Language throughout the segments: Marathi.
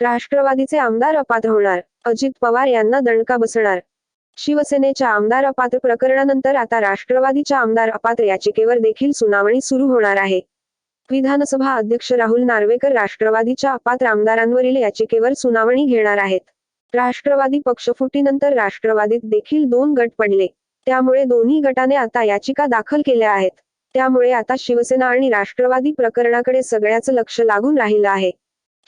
राष्ट्रवादीचे आमदार अपात्र होणार. अजित पवार यांना दणका बसणार. शिवसेनेच्या आमदार अपात्र प्रकरणानंतर आता राष्ट्रवादीच्या आमदार अपात्र याचिकेवर देखील सुनावणी सुरू होणार आहे. विधानसभा अध्यक्ष राहुल नार्वेकर राष्ट्रवादीच्या अपात्र आमदारांवरील याचिकेवर सुनावणी घेणार आहेत. राष्ट्रवादी पक्षफुटीनंतर राष्ट्रवादीत देखील दोन गट पडले. त्यामुळे दोन्ही गटाने आता याचिका दाखल केल्या आहेत. त्यामुळे आता शिवसेना आणि राष्ट्रवादी प्रकरणाकडे सगळ्याच लक्ष लागून राहिलं आहे.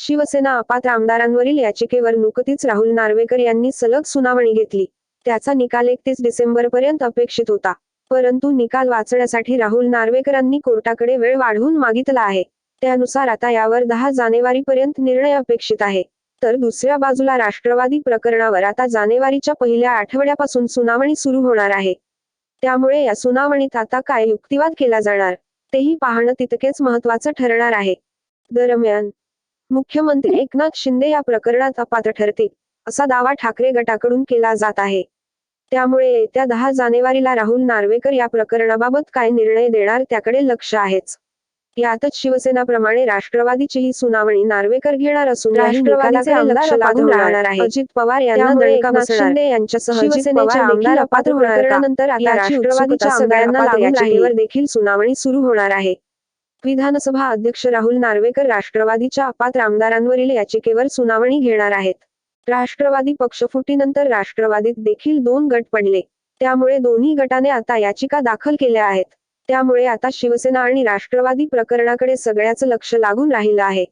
शिवसेना अपात्र आमदारांवरील याचिकेवर नुकतीच राहुल नार्वेकर यांनी सलग सुनावणी घेतली. त्याचा निकाल एकतीस डिसेंबर पर्यंत अपेक्षित होता. परंतु निकाल वाचण्यासाठी राहुल नार्वेकरांनी कोर्टाकडे वेळ वाढवून मागितला आहे. त्यानुसार आता यावर दहा जानेवारी पर्यंत निर्णय अपेक्षित आहे. तर दुसऱ्या बाजूला राष्ट्रवादी प्रकरणावर आता जानेवारीच्या पहिल्या आठवड्यापासून सुनावणी सुरू होणार आहे. त्यामुळे या सुनावणीत आता काय युक्तिवाद केला जाणार तेही पाहणं तितकेच महत्वाचं ठरणार आहे. दरम्यान मुख्यमंत्री एकनाथ शिंदे या प्रकरणात अपात्र ठरतील असा दावा ठाकरे गटाकडून केला जात आहे. त्यामुळे येत्या दहा जानेवारीला राहुल नार्वेकर या प्रकरणाबाबत काय निर्णय देणार त्याकडे लक्ष आहेच. यातच शिवसेनाप्रमाणे राष्ट्रवादीचीही सुनावणी नार्वेकर घेणार असून राष्ट्रवादीचे अजित पवार यांना शिंदे यांच्यासह शिवसेनेच्या आमदार अपात्र प्रकरणानंतर आता राष्ट्रवादीच्या आमदारांना राहिलेवर देखील सुनावणी सुरू होणार आहे. विधानसभा अध्यक्ष राहुल नार्वेकर राष्ट्रवादीच्या अपात्र आमदारांवरील याचिकेवर सुनावणी घेणार आहेत. राष्ट्रवादी पक्षफुटीनंतर राष्ट्रवादीत देखील दोन गट पडले. त्यामुळे दोन्ही गटाने आता याचिका दाखल केल्या आहेत. त्यामुळे आता शिवसेना आणि राष्ट्रवादी प्रकरणाकडे सगळ्याच लक्ष लागून राहिलं आहे.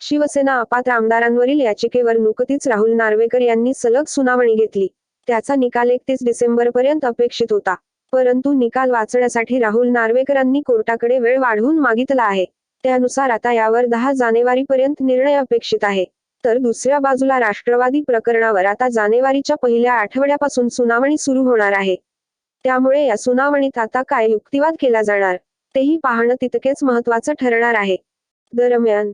शिवसेना अपात्र आमदारांवरील याचिकेवर नुकतीच राहुल नार्वेकर यांनी सलग सुनावणी घेतली. त्याचा निकाल एकतीस डिसेंबर पर्यंत अपेक्षित होता. परंतु निकाल वाचण्यासाठी राहुल नार्वेकरांनी कोर्टाकडे वेळ वाढवून मागितला आहे. त्यानुसार आता यावर दहा जानेवारी पर्यंत निर्णय अपेक्षित आहे. तर दुसऱ्या बाजूला राष्ट्रवादी प्रकरणावर आता जानेवारीच्या पहिल्या आठवड्यापासून सुनावणी सुरू होणार आहे. त्यामुळे या सुनावणीत आता काय युक्तिवाद केला जाणार तेही पाहणं तितकेच महत्वाचं ठरणार आहे. दरम्यान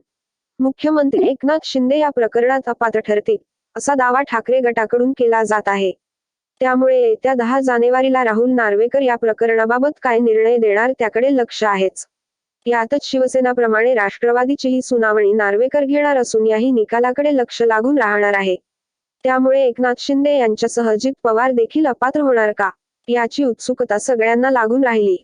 मुख्यमंत्री एकनाथ शिंदे या प्रकरणात अपात्र ठरतील असा दावा ठाकरे गटाकडून केला जात आहे. त्यामुळे येत्या दहा जानेवारीला राहुल नार्वेकर या प्रकरणाबाबत काय निर्णय देणार त्याकडे लक्ष आहेच. यातच शिवसेनाप्रमाणे राष्ट्रवादीचीही सुनावणी नार्वेकर घेणार असून याही निकालाकडे लक्ष लागून राहणार आहे. त्यामुळे एकनाथ शिंदे यांच्यासह अजित पवार देखील अपात्र होणार का? याची उत्सुकता सगळ्यांना लागून राहिली.